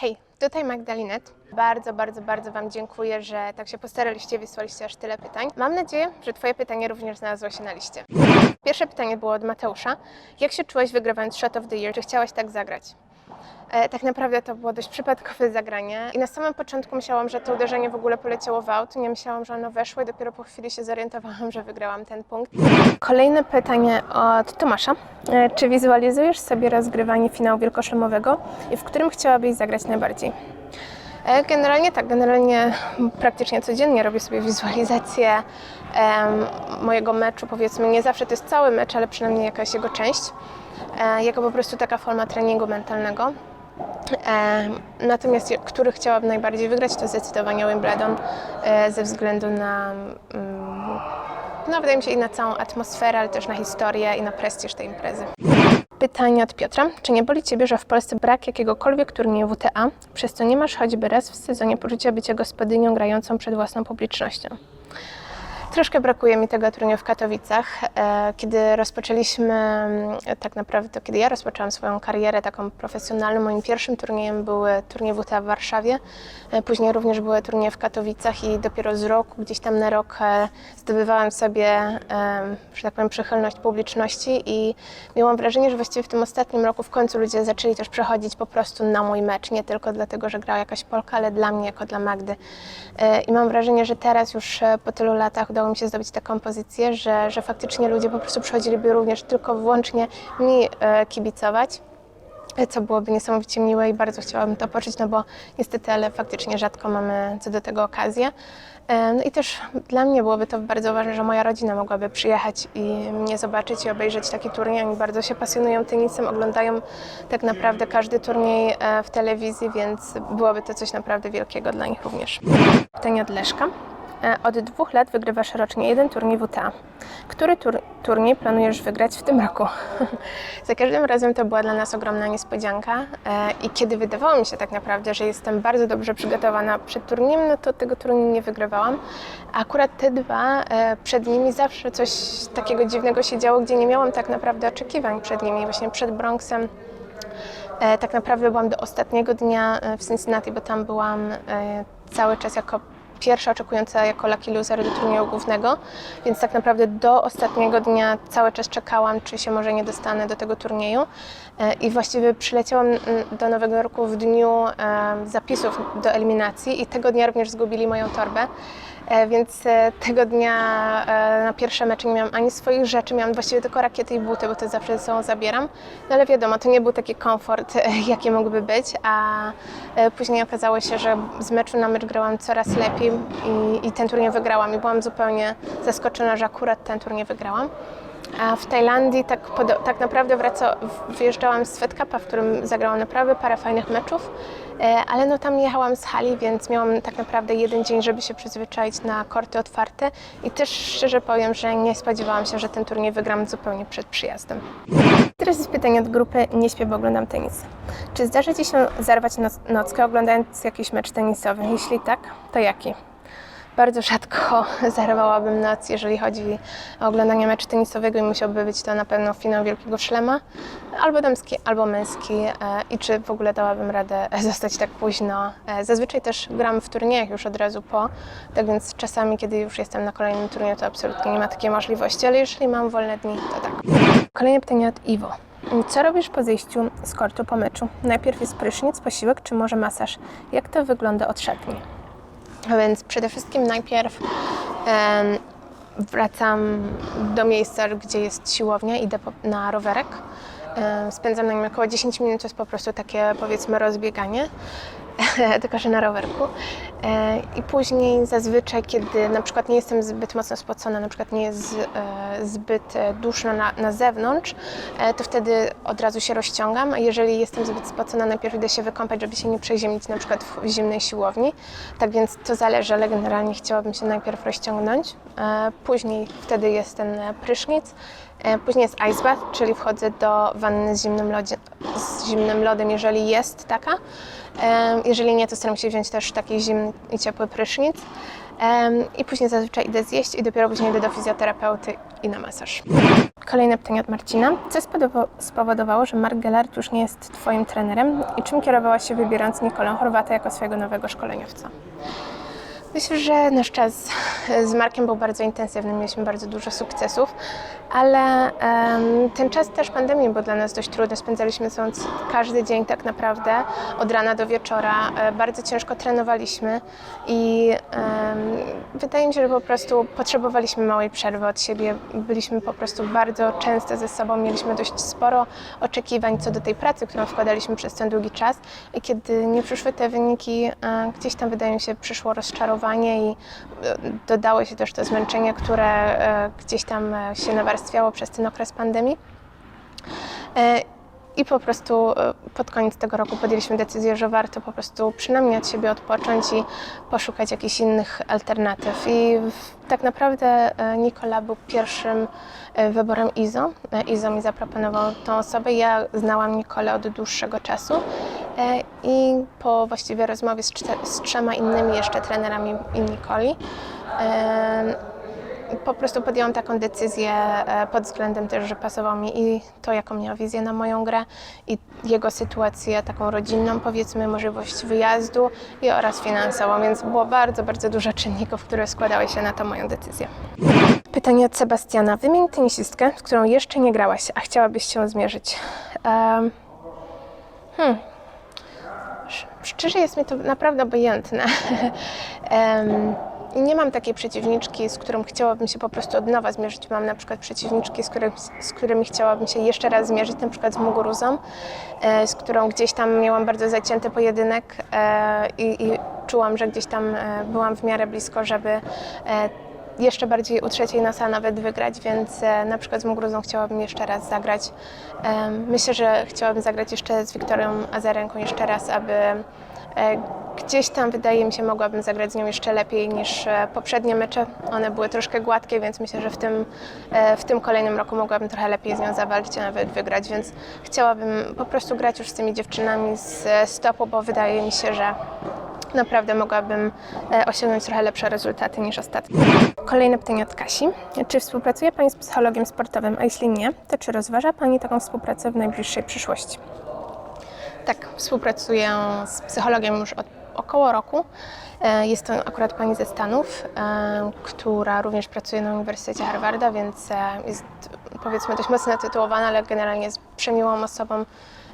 Hej, tutaj Magdalinet. Bardzo, bardzo, bardzo Wam dziękuję, że tak się postaraliście, wysłaliście aż tyle pytań. Mam nadzieję, że Twoje pytanie również znalazło się na liście. Pierwsze pytanie było od Mateusza. Jak się czułeś wygrywając Shot of the Year? Czy chciałaś tak zagrać? E, tak naprawdę to było dość przypadkowe zagranie i na samym początku myślałam, że to uderzenie w ogóle poleciało w aut. Nie myślałam, że ono weszło i dopiero po chwili się zorientowałam, że wygrałam ten punkt. Kolejne pytanie od Tomasza. E, Czy wizualizujesz sobie rozgrywanie finału wielkoszlemowego i w którym chciałabyś zagrać najbardziej? E, Generalnie tak, generalnie praktycznie codziennie robię sobie wizualizację mojego meczu, powiedzmy, nie zawsze to jest cały mecz, ale przynajmniej jakaś jego część, e, jako po prostu taka forma treningu mentalnego. Em, Natomiast który chciałabym najbardziej wygrać, to zdecydowanie Wimbledon e, ze względu na, mm, no wydaje mi się, i na całą atmosferę, ale też na historię i na prestiż tej imprezy. Pytanie od Piotra. Czy nie boli Ciebie, że w Polsce brak jakiegokolwiek turnieju WTA, przez co nie masz choćby raz w sezonie poczucia bycia gospodynią grającą przed własną publicznością? Troszkę brakuje mi tego turnieju w Katowicach. E, Kiedy rozpoczęliśmy, mm, tak naprawdę, to kiedy ja rozpoczęłam swoją karierę taką profesjonalną, moim pierwszym turniejem były turnieje WTA w Warszawie. E, Później również były turnieje w Katowicach i dopiero z roku, gdzieś tam na rok e, zdobywałam sobie, e, że tak powiem, przychylność publiczności i miałam wrażenie, że właściwie w tym ostatnim roku w końcu ludzie zaczęli też przechodzić po prostu na mój mecz, nie tylko dlatego, że grała jakaś Polka, ale dla mnie, jako dla Magdy. E, I mam wrażenie, że teraz już e, po tylu latach mi się zdobyć taką pozycję, że, że faktycznie ludzie po prostu przychodziliby również tylko wyłącznie mi e, kibicować. Co byłoby niesamowicie miłe i bardzo chciałabym to poczuć, no bo niestety, ale faktycznie rzadko mamy co do tego okazję. E, No i też dla mnie byłoby to bardzo ważne, że moja rodzina mogłaby przyjechać i mnie zobaczyć i obejrzeć taki turniej. Oni bardzo się pasjonują tenisem, oglądają tak naprawdę każdy turniej e, w telewizji, więc byłoby to coś naprawdę wielkiego dla nich również. Pytanie od Leszka. E, Od dwóch lat wygrywasz rocznie jeden turniej WTA. Który tur- turniej planujesz wygrać w tym roku? Za każdym razem to była dla nas ogromna niespodzianka e, i kiedy wydawało mi się tak naprawdę, że jestem bardzo dobrze przygotowana przed turniejem, no to tego turnieju nie wygrywałam. A Akurat te dwa, e, przed nimi zawsze coś takiego dziwnego się działo, gdzie nie miałam tak naprawdę oczekiwań przed nimi. Właśnie przed Bronxem tak naprawdę byłam do ostatniego dnia w Cincinnati, bo tam byłam cały czas jako pierwsza oczekująca jako lucky loser do turnieju głównego, więc tak naprawdę do ostatniego dnia cały czas czekałam, czy się może nie dostanę do tego turnieju. E, I właściwie przyleciałam mm, do Nowego Roku w dniu e, zapisów do eliminacji i tego dnia również zgubili moją torbę. E, Więc e, tego dnia e, na pierwsze mecze nie miałam ani swoich rzeczy, miałam właściwie tylko rakiety i buty, bo to zawsze ze sobą zabieram. No ale wiadomo, to nie był taki komfort, jaki mógłby być, a później okazało się, że z meczu na mecz grałam coraz lepiej i, i ten turniej wygrałam i byłam zupełnie zaskoczona, że akurat ten turniej wygrałam. A w Tajlandii tak, tak naprawdę wraca, wyjeżdżałam z Fed Cupa, w którym zagrałam naprawdę parę fajnych meczów, e, ale no tam jechałam z hali, więc miałam tak naprawdę jeden dzień, żeby się przyzwyczaić na korty otwarte i też szczerze powiem, że nie spodziewałam się, że ten turniej wygram zupełnie przed przyjazdem. Teraz jest pytanie od grupy Nie śpię, bo oglądam tenis. Czy zdarza Ci się zarwać noc- nockę oglądając jakiś mecz tenisowy? Jeśli tak, to jaki? Bardzo rzadko zarwałabym noc, jeżeli chodzi o oglądanie meczu tenisowego i musiałby być to na pewno finał Wielkiego Szlema, albo damski, albo męski e, i czy w ogóle dałabym radę zostać tak późno. E, Zazwyczaj też gram w turniejach już od razu po, tak więc czasami, kiedy już jestem na kolejnym turnieju, to absolutnie nie ma takiej możliwości, ale jeżeli mam wolne dni, to tak. Kolejne pytanie od Iwo. Co robisz po zejściu z kortu po meczu? Najpierw jest prysznic, posiłek czy może masaż? Jak to wygląda od szatni? A więc przede wszystkim najpierw wracam do miejsca, gdzie jest siłownia, idę na rowerek. Spędzam na nim około 10 minut, to jest po prostu takie powiedzmy rozbieganie, tylko że na rowerku. E, I później zazwyczaj, kiedy na przykład nie jestem zbyt mocno spocona, na przykład nie jest e, zbyt e, duszno na, na zewnątrz, to wtedy od razu się rozciągam, a jeżeli jestem zbyt spocona, najpierw idę się wykąpać, żeby się nie przeziębić na przykład w zimnej siłowni. Tak więc to zależy, ale generalnie chciałabym się najpierw rozciągnąć. Później wtedy jest ten prysznic. Później jest ice bath, czyli wchodzę do wanny z zimnym, lodzie, z zimnym lodem, jeżeli jest taka. Jeżeli nie, to staram się wziąć też taki zimny i ciepły prysznic. I później zazwyczaj idę zjeść i dopiero później idę do fizjoterapeuty i na masaż. Kolejne pytanie od Marcina. Co spowodowało, że Mark Gellert już nie jest Twoim trenerem i czym kierowałaś się wybierając Nikolę Chorwatę jako swojego nowego szkoleniowca? Myślę, że nasz czas z Markiem był bardzo intensywny, mieliśmy bardzo dużo sukcesów, ale em, ten czas też pandemii był dla nas dość trudny. Spędzaliśmy są każdy dzień tak naprawdę, od rana do wieczora. E, bardzo ciężko trenowaliśmy i em, wydaje mi się, że po prostu potrzebowaliśmy małej przerwy od siebie. Byliśmy po prostu bardzo często ze sobą, mieliśmy dość sporo oczekiwań co do tej pracy, którą wkładaliśmy przez ten długi czas i kiedy nie przyszły te wyniki, e, gdzieś tam wydaje mi się przyszło rozczarowanie i e, dodało się też to zmęczenie, które gdzieś tam się nawarstwiało przez ten okres pandemii. E, I po prostu e, pod koniec tego roku podjęliśmy decyzję, że warto po prostu przynajmniej od siebie odpocząć i poszukać jakichś innych alternatyw. I tak naprawdę e, Nikola był pierwszym wyborem Izo. Izo mi zaproponował tą osobę. Ja znałam Nikolę od dłuższego czasu i po właściwie rozmowie z, z trzema innymi jeszcze trenerami Nikoli po prostu podjęłam taką decyzję e, pod względem też, że pasował mi i to, jaką miał wizję na moją grę i jego sytuację taką rodzinną, powiedzmy, możliwość wyjazdu i oraz finansową, więc było bardzo, bardzo dużo czynników, które składały się na tą moją decyzję. Pytanie od Sebastiana. Wymień tenisistkę, z którą jeszcze nie grałaś, a chciałabyś się zmierzyć. Um, hmm. Sz- Szczerze jest mi to naprawdę obojętne. Em, nie mam takiej przeciwniczki, z którą chciałabym się po prostu od nowa zmierzyć. Mam na przykład przeciwniczki, z, z którymi chciałabym się jeszcze raz zmierzyć, na przykład z Muguruzą, e, z którą gdzieś tam miałam bardzo zacięty pojedynek e, i, i czułam, że gdzieś tam e, byłam w miarę blisko, żeby jeszcze bardziej u trzeciej nosa nawet wygrać, więc e, na przykład z Mugruzą chciałabym jeszcze raz zagrać. Myślę, że chciałabym zagrać jeszcze z Wiktorią Azarenką jeszcze raz, aby e, gdzieś tam wydaje mi się mogłabym zagrać z nią jeszcze lepiej niż e, poprzednie mecze. One były troszkę gładkie, więc myślę, że w tym, w tym kolejnym roku mogłabym trochę lepiej z nią zawalczyć, a nawet wygrać, więc chciałabym po prostu grać już z tymi dziewczynami z stopu, bo wydaje mi się, że naprawdę mogłabym e, osiągnąć trochę lepsze rezultaty niż ostatnio. Kolejne pytanie od Kasi. Czy współpracuje Pani z psychologiem sportowym, a jeśli nie, to czy rozważa Pani taką współpracę w najbliższej przyszłości? Tak, współpracuję z psychologiem już od około roku. E, Jest to akurat pani ze Stanów, e, która również pracuje na Uniwersytecie Harvarda, więc jest powiedzmy dość mocno tytułowana, ale generalnie jest przemiłą osobą.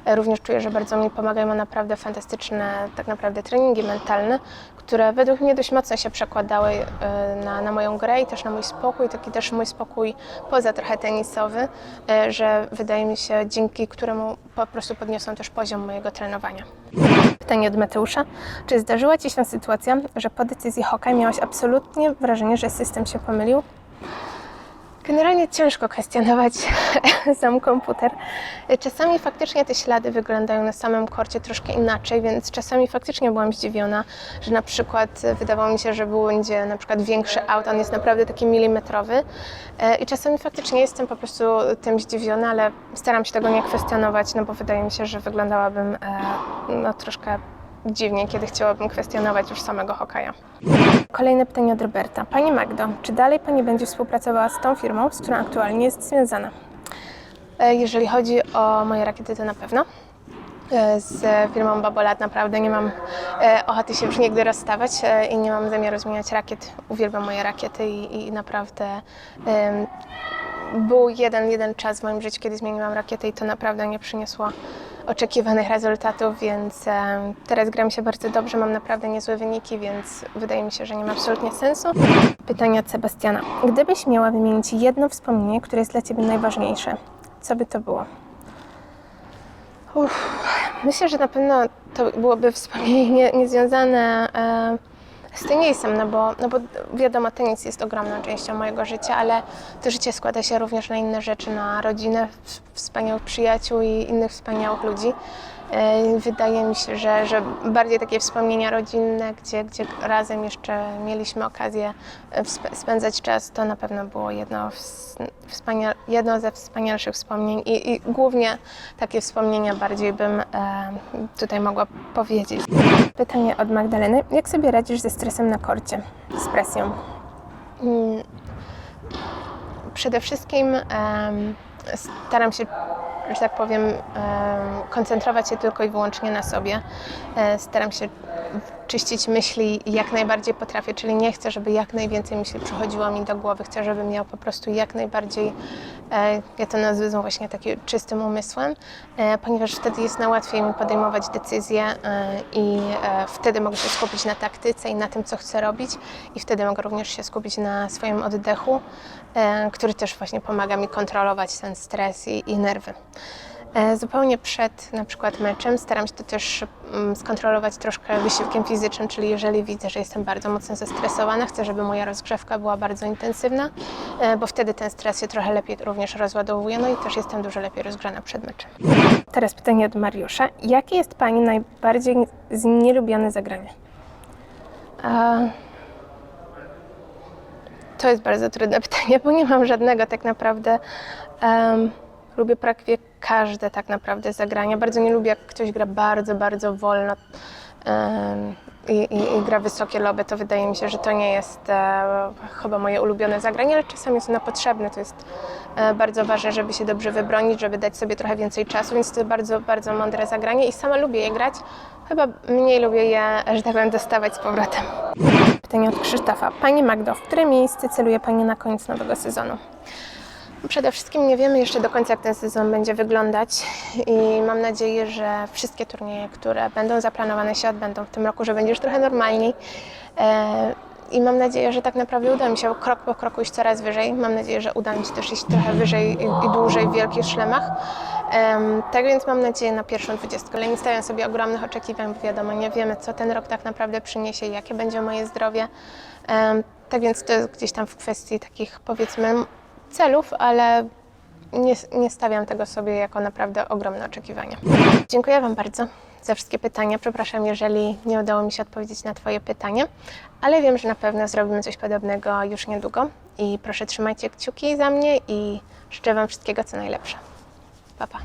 E, Również czuję, że bardzo mi pomaga i ma naprawdę fantastyczne tak naprawdę treningi mentalne, które według mnie dość mocno się przekładały e, na, na moją grę i też na mój spokój, taki też mój spokój poza trochę tenisowy, e, że wydaje mi się dzięki któremu po prostu podniosą też poziom mojego trenowania. Pytanie od Mateusza. Czy zdarzyła Ci się sytuacja, że po decyzji Hokaj miałaś absolutnie wrażenie, że system się pomylił? Generalnie ciężko kwestionować sam komputer. Czasami faktycznie te ślady wyglądają na samym korcie troszkę inaczej, więc czasami faktycznie byłam zdziwiona, że na przykład wydawało mi się, że będzie na przykład większy aut, on jest naprawdę taki milimetrowy E, i czasami faktycznie jestem po prostu tym zdziwiona, ale staram się tego nie kwestionować, no bo wydaje mi się, że wyglądałabym e, no, troszkę dziwnie, kiedy chciałabym kwestionować już samego hokeja. Kolejne pytanie od Roberta. Pani Magdo, czy dalej Pani będzie współpracowała z tą firmą, z którą aktualnie jest związana? E, Jeżeli chodzi o moje rakiety, to na pewno. E, Z firmą Babolat naprawdę nie mam e, ochoty się już nigdy rozstawać i nie mam zamiaru zmieniać rakiet. Uwielbiam moje rakiety i, i naprawdę em, był jeden, jeden czas w moim życiu, kiedy zmieniłam rakietę i to naprawdę nie przyniosło oczekiwanych rezultatów, więc teraz gram się bardzo dobrze, mam naprawdę niezłe wyniki, więc wydaje mi się, że nie ma absolutnie sensu. Pytanie od Sebastiana. Gdybyś miała wymienić jedno wspomnienie, które jest dla Ciebie najważniejsze, co by to było? Uff, myślę, że na pewno to byłoby wspomnienie nie, niezwiązane e, z tenisem, no bo, no bo wiadomo, tenis jest ogromną częścią mojego życia, ale to życie składa się również na inne rzeczy, na rodzinę, wspaniałych przyjaciół i innych wspaniałych ludzi. E, Wydaje mi się, że, że bardziej takie wspomnienia rodzinne, gdzie, gdzie razem jeszcze mieliśmy okazję e, spędzać czas, to na pewno było jedno, wspania- jedno ze wspanialszych wspomnień i, i głównie takie wspomnienia bardziej bym e, tutaj mogła powiedzieć. Pytanie od Magdaleny. Jak sobie radzisz ze stresem na korcie, z presją? Mm, Przede wszystkim em, staram się, że tak powiem, em, koncentrować się tylko i wyłącznie na sobie. E, Staram się czyścić myśli jak najbardziej potrafię, czyli nie chcę, żeby jak najwięcej myśli przychodziło mi do głowy. Chcę, żeby miał po prostu jak najbardziej, e, ja to nazywam właśnie takim czystym umysłem, e, ponieważ wtedy jest najłatwiej mi podejmować decyzje i wtedy mogę się skupić na taktyce i na tym, co chcę robić i wtedy mogę również się skupić na swoim oddechu, który też właśnie pomaga mi kontrolować ten stres i, i nerwy. E, Zupełnie przed na przykład meczem staram się to też mm, skontrolować troszkę wysiłkiem fizycznym, czyli jeżeli widzę, że jestem bardzo mocno zestresowana, chcę, żeby moja rozgrzewka była bardzo intensywna, e, bo wtedy ten stres się trochę lepiej również rozładowuje, no i też jestem dużo lepiej rozgrzana przed meczem. Teraz pytanie od Mariusza. Jakie jest Pani najbardziej z nielubione zagranie? E, To jest bardzo trudne pytanie, bo nie mam żadnego tak naprawdę. Em, lubię prawie każde tak naprawdę zagrania. Bardzo nie lubię, jak ktoś gra bardzo, bardzo wolno em, i, i, i gra wysokie loby. To wydaje mi się, że to nie jest e, chyba moje ulubione zagranie, ale czasami jest ono potrzebne. To jest e, bardzo ważne, żeby się dobrze wybronić, żeby dać sobie trochę więcej czasu, więc to bardzo, bardzo mądre zagranie i sama lubię je grać. Chyba mniej lubię je, że tak powiem, dostawać z powrotem. Pytanie od Krzysztofa. Pani Magdo, w które miejsce celuje Pani na koniec nowego sezonu? Przede wszystkim nie wiemy jeszcze do końca, jak ten sezon będzie wyglądać i mam nadzieję, że wszystkie turnieje, które będą zaplanowane się odbędą w tym roku, że będzie już trochę normalniej. E, I mam nadzieję, że tak naprawdę uda mi się krok po kroku iść coraz wyżej. Mam nadzieję, że uda mi się też iść trochę wyżej i, i dłużej w wielkich szlemach. Tak więc mam nadzieję na pierwszą dwudziestkę, ale nie stawiam sobie ogromnych oczekiwań, bo wiadomo, nie wiemy, co ten rok tak naprawdę przyniesie i jakie będzie moje zdrowie. Tak więc to jest gdzieś tam w kwestii takich, powiedzmy, celów, ale nie, nie stawiam tego sobie jako naprawdę ogromne oczekiwania. Dziękuję Wam bardzo za wszystkie pytania. Przepraszam, jeżeli nie udało mi się odpowiedzieć na Twoje pytanie, ale wiem, że na pewno zrobimy coś podobnego już niedługo. I proszę trzymajcie kciuki za mnie i życzę Wam wszystkiego co najlepsze. 爸爸